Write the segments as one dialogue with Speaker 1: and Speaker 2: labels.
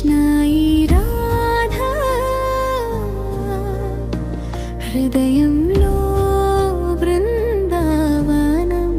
Speaker 1: కృష్ణాయి రాధా హృదయంలో బృందావనం.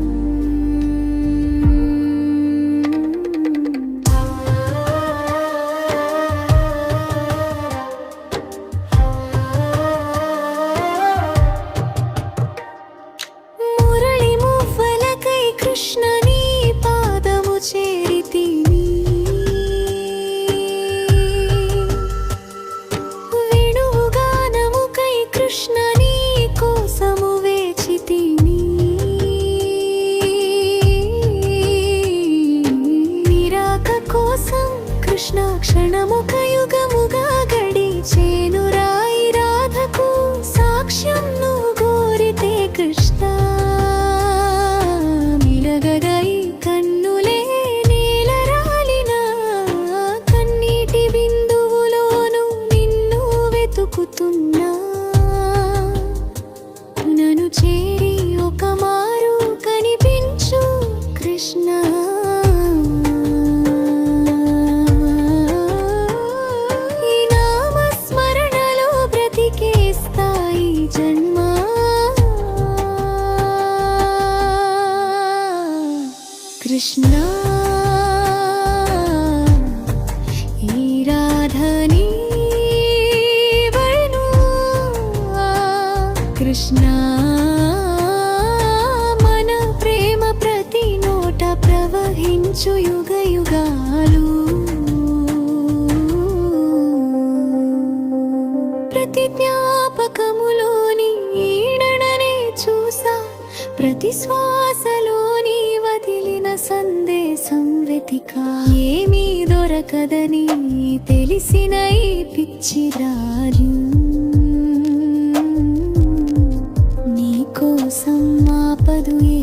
Speaker 1: యుగముగా గడిచేను రాయి రాధకు సాక్ష్యం నువ్వు కోరితే కృష్ణ. మిరగగై కన్నులే నేల కన్నీటి బిందువులోను నిన్ను వెతుకుతున్నా. నన్ను చేరి ఒక మారు కనిపించు కృష్ణ. కృష్ణ ఈ రాధని వరణు కృష్ణ మన ప్రేమ ప్రతి నోట ప్రవహించు యుగ యుగాలు. ప్రతి జ్ఞాపకములోని ఈడననే చూసా ప్రతి శ్వాసలోని సందేశం ఏమీ దొరకదని తెలిసిన ఈ పిచ్చి నీకోసం ఆపదు ఏ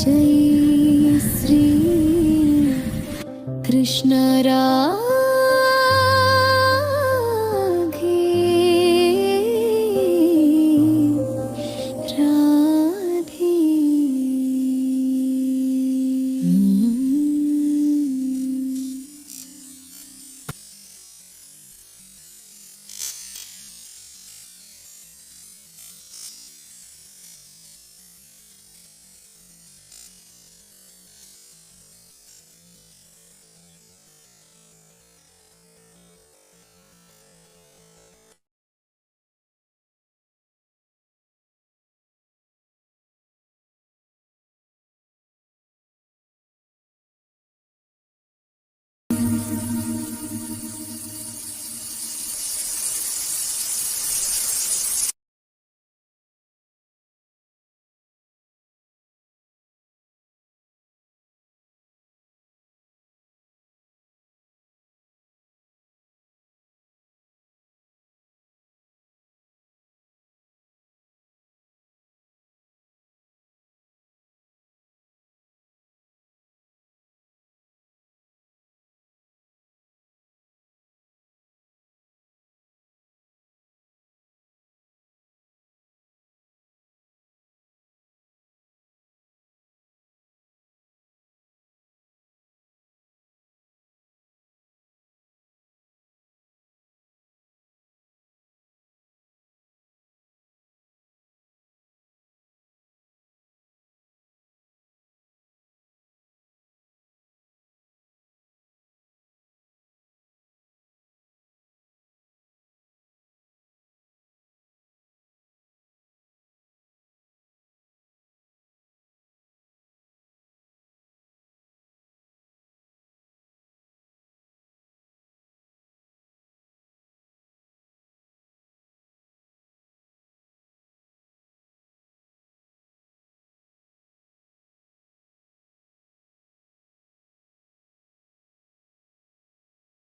Speaker 1: जय श्री कृष्णरा